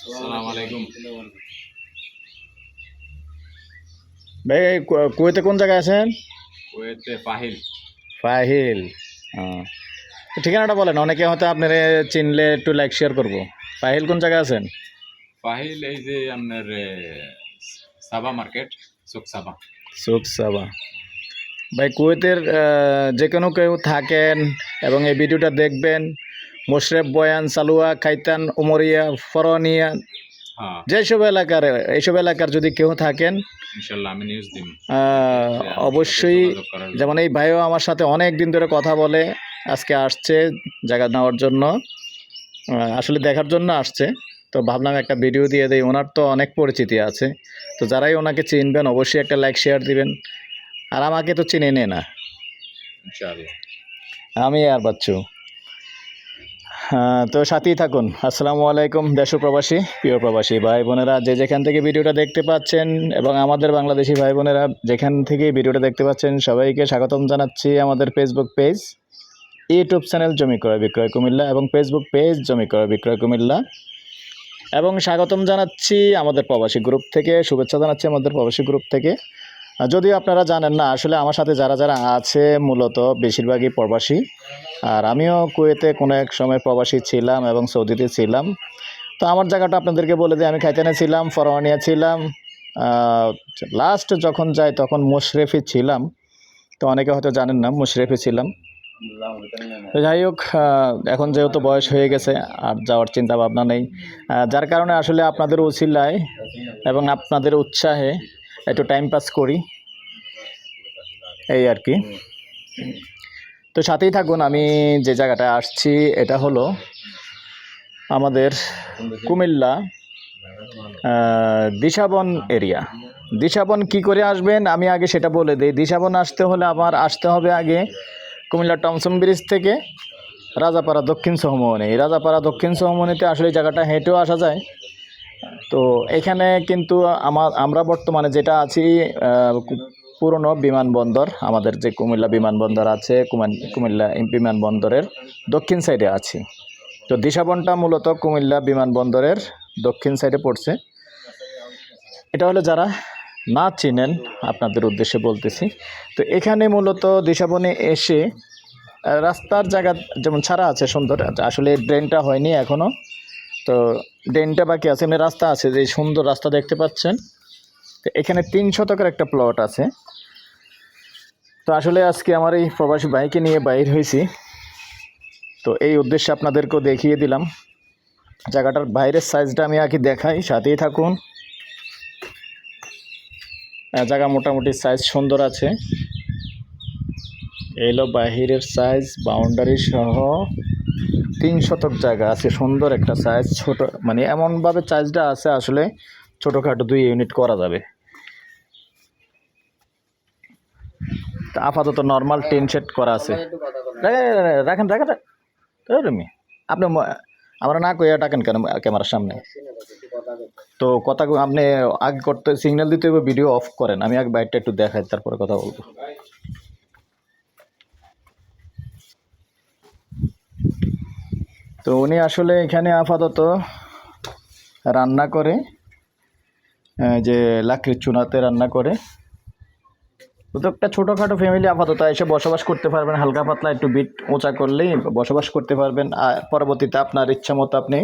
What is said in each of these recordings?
আলাইকুম। ভাই কুয়েতে কোন জায়গায় আছেন? কুয়েতে পাহিল ফাহিল ও। ঠিকানাটা বলেন অনেকে হয়তো আপনার চিনলে একটু লাইক শেয়ার করব। ফাহিল কোন জায়গায় আছেন? পাহিল এই যে আপনার সাবা মার্কেট সুখ সাবা। সুখ সাবা। ভাই কুয়েতের যে কোনো কেউ থাকেন এবং এই ভিডিওটা দেখবেন মোশরেফ বয়ান সালুয়া খাইতান উমরিয়া ফরনিয়া হ্যাঁ। যেসব এলাকার এইসব এলাকার যদি কেউ থাকেন অবশ্যই। যেমন এই ভাইও আমার সাথে অনেক দিন ধরে কথা বলে আজকে আসছে জায়গা নেওয়ার জন্য আসলে দেখার জন্য আসছে। তো ভাবলাম একটা ভিডিও দিয়ে দেই ওনার তো অনেক পরিচিতি আছে। তো যারাই ওনাকে চিনবেন অবশ্যই একটা লাইক শেয়ার দিবেন। আর আমাকে তো চিনে নে না। আমি আর বাচ্চু। তো সাথেই থাকুন। আসসালামু আলাইকুম, দেশ প্রবাসী, প্রিয় প্রবাসী ভাই বোনেরা। যে যেখান থেকে ভিডিওটা দেখতে পাচ্ছেন এবং আমাদের বাংলাদেশি ভাই বোনেরা, যেখান থেকে ভিডিওটা দেখতে পাচ্ছেন, সবাইকে স্বাগতম জানাচ্ছি আমাদের ফেসবুক পেজ ইউটিউব চ্যানেল জমি ক্রয় বিক্রয় কুমিল্লা এবং ফেসবুক পেজ জমি ক্রয় বিক্রয় কুমিল্লা। এবং স্বাগতম জানাচ্ছি আমাদের প্রবাসী গ্রুপ থেকে, শুভেচ্ছা জানাচ্ছি আমাদের প্রবাসী গ্রুপ থেকে। যদিও আপনারা জানেন না, আসলে আমার সাথে যারা যারা আছে, মূলত বেশিরভাগই প্রবাসী। আর আমিও কুয়েতে কোনো এক সময় প্রবাসী ছিলাম এবং সৌদিতে ছিলাম। তো আমার জায়গাটা আপনাদেরকে বলে দিই, আমি খাইতানে ছিলাম ফরওয়ানিয়া ছিলাম লাস্ট যখন যাই তখন মুশরেফি ছিলাম। তো অনেকে হয়তো জানেন না, মুশরেফি ছিলাম। যাই হোক এখন যেহেতু বয়স হয়ে গেছে, আর যাওয়ার চিন্তা ভাবনা নেই যার কারণে আসলে আপনাদের উচিলায় এবং আপনাদের উৎসাহে একটু টাইম পাস করি। এই আর কি। তো সাথেই থাকুন, আমি যে জায়গাটায় আসছি, এটা হলো আমাদের কুমিল্লা দিশাবন এরিয়া। দিশাবন কি করে আসবেন, আমি আগে সেটা বলে দিই। দিশাবন আসতে হলে আমার আসতে হবে আগে কুমিল্লা টমসম ব্রিজ থেকে রাজাপাড়া দক্ষিণ সহমনি এই রাজাপাড়া দক্ষিণ সহমনিতে আসলে জায়গাটা হেঁটেও আসা যায়। তো এখানে কিন্তু আমার আমরা বর্তমানে যেটা আছি পুরনো বিমানবন্দর, আমাদের যে কুমিল্লা বিমানবন্দর আছে কুমিল্লা বিমানবন্দরের দক্ষিণ সাইডে আছি। তো দিশাবনটা মূলত কুমিল্লা বিমানবন্দরের দক্ষিণ সাইডে পড়ছে। এটা হলো যারা না চিনেন, আপনাদের উদ্দেশ্যে বলতেছি। তো এখানে মূলত দিশাবনে এসে রাস্তার জায়গা যেমন ছাড়া আছে সুন্দর, আসলে ড্রেনটা হয়নি এখনও তো ড্রেনটা বাকি আছে, এমনি রাস্তা আছে, যে সুন্দর রাস্তা দেখতে পাচ্ছেন। তো এখানে তিন শতকের একটা প্লট আছে। তো আসলে আজকে আমার এই প্রবাসী বাইকে নিয়ে বাইর হয়েছি। তো এই উদ্দেশ্যে আপনাদেরকেও দেখিয়ে দিলাম। জায়গাটার বাইরের সাইজটা আমি আগে দেখাই, সাথেই থাকুন। জায়গা মোটামুটি সাইজ সুন্দর আছে। এলো বাহিরের সাইজ বাউন্ডারি সহ তিন শতক জায়গা আছে। সুন্দর একটা সাইজ ছোট মানে এমনভাবে সাইজটা আছে আসলে। ছোটোখাটো দুই ইউনিট করা যাবে। আপাতত নর্মাল টেন সেট করা আছে। রাখেন রাখেন তুমি আপনি আমরা না কইয়া ডাকেন কেন ক্যামেরার সামনে? তো কথা আপনি আগে করতে সিগন্যাল দিতে হবে ভিডিও অফ করেন। আমি আগে বাইকটা একটু দেখাই, তারপরে কথা বলব। তো উনি আসলে এখানে আপাতত রান্না করে যে লাকড়ির চুনাতে রান্না করে। তো একটা ছোটোখাটো ফ্যামিলি আপাতত এসে বসবাস করতে পারবেন, হালকা পাতলা একটু বিট উঁচা করলেই বসবাস করতে পারবেন। আর পরবর্তীতে আপনার ইচ্ছা মতো আপনি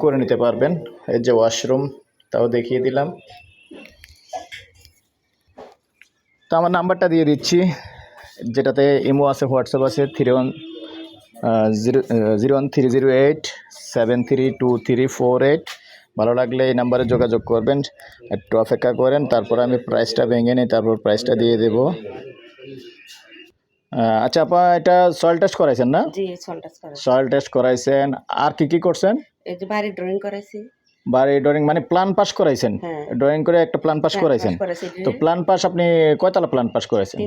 করে নিতে পারবেন। এই যে ওয়াশরুম তাও দেখিয়ে দিলাম। তো আমার নাম্বারটা দিয়ে দিচ্ছি, যেটাতে ইমো আছে, হোয়াটসঅ্যাপ আছে three one zero zero one three zero eight seven three two three four eight ভালো লাগলে এই নাম্বারে যোগাযোগ করবেন একটু অপেক্ষা করেন তারপর আমি প্রাইসটা ভেঙে নিই তারপর প্রাইসটা দিয়ে দেব। আচ্ছা আপা এটা সয়েল টেস্ট করাইছেন না? জি সয়েল টেস্ট করাইছেন। আর কি কি করছেন? এই যে বাড়ি ড্রয়িং করাইছি। বাড়ি ড্রয়িং মানে প্ল্যান পাস করাইছেন। হ্যাঁ। ড্রয়িং করে একটা প্ল্যান পাস করাইছেন। তো প্ল্যান পাস আপনি কয়তলা প্ল্যান পাস করেছেন?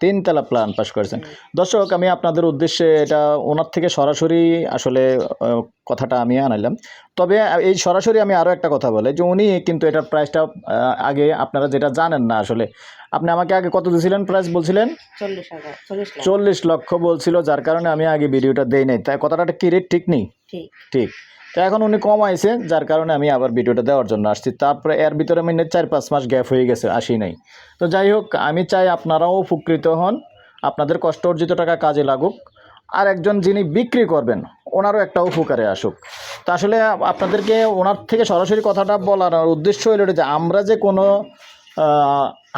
তিনতলা। প্ল্যান পাস করেছেন। দর্শক আমি আপনাদের উদ্দেশ্যে এটা ওনার থেকে সরাসরি আসলে কথাটা আমি আনাইলাম। তবে এই সরাসরি আমি আরও একটা কথা বলে যে উনি কিন্তু এটার প্রাইসটা আগে আপনারা যেটা জানেন না আসলে। আপনি আমাকে আগে কত দিয়েছিলেন প্রাইস বলছিলেন? চল্লিশ লক্ষ বলছিল যার কারণে আমি আগে ভিডিওটা দেই নাই। তাই কথাটা কি রেট ঠিক নেই? ঠিক। ঠিক। তো এখন উনি কম আইছে, যার কারণে আমি আবার ভিডিওটা দেওয়ার জন্য আসছি। তারপরে এর ভিতরে মিনিট চার পাঁচ মাস গ্যাপ হয়ে গেছে, আসি নাই। তো যাই হোক, আমি চাই আপনারাও উপকৃত হন, আপনাদের কষ্ট অর্জিত টাকা কাজে লাগুক। আর একজন যিনি বিক্রি করবেন, ওনারও একটা উপকারে আসুক। তো আসলে আপনাদেরকে ওনার থেকে সরাসরি কথাটা বলার উদ্দেশ্য হলো যে আমরা যে কোনো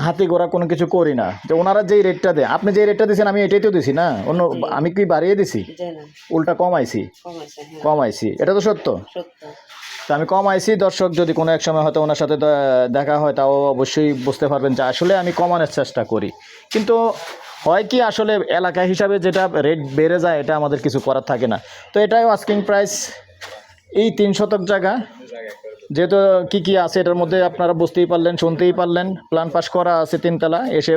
হাতি গোড়া কোনো কিছু করি না। যে ওনারা যেই রেটটা দেয় আপনি যেই রেটটা দিয়েছেন আমি এটাই তো দিছি না? অন্য আমি কি বাড়িয়ে দিছি? উল্টা কমাইছি। কমাইছে হ্যাঁ। কমাইছি। এটা তো সত্য? সত্য। তো আমি কমাইছি দর্শক যদি কোনো এক সময় হয়তো ওনার সাথে দেখা হয় তাও অবশ্যই বুঝতে পারবেন যে আসলে আমি কমানোর চেষ্টা করি। কিন্তু হয় কি আসলে এলাকা হিসাবে যেটা রেট বেড়ে যায় এটা আমাদের কিছু করার থাকে না। তো এটাই আস্কিং প্রাইস এই তিন শতক জায়গা। যেহেতু কি কি আছে এটার মধ্যে আপনারা বুঝতেই পারলেন, শুনতেই পারলেন প্ল্যান পাস করা আছে তিনতলা, এসে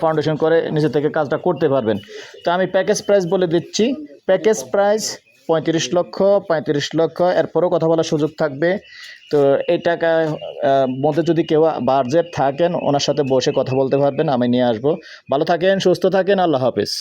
ফাউন্ডেশন করে নিজে থেকে কাজটা করতে পারবেন। তো আমি প্যাকেজ প্রাইস বলে দিচ্ছি। প্যাকেজ প্রাইস পঁয়ত্রিশ লক্ষ পঁয়ত্রিশ লক্ষ, এরপরও কথা বলার সুযোগ থাকবে। তো এই টাকা মধ্যে যদি কেউ বাজেট থাকেন, ওনার সাথে বসে কথা বলতে পারবেন, আমি নিয়ে আসব। ভালো থাকেন, সুস্থ থাকেন, আল্লাহ হাফিজ।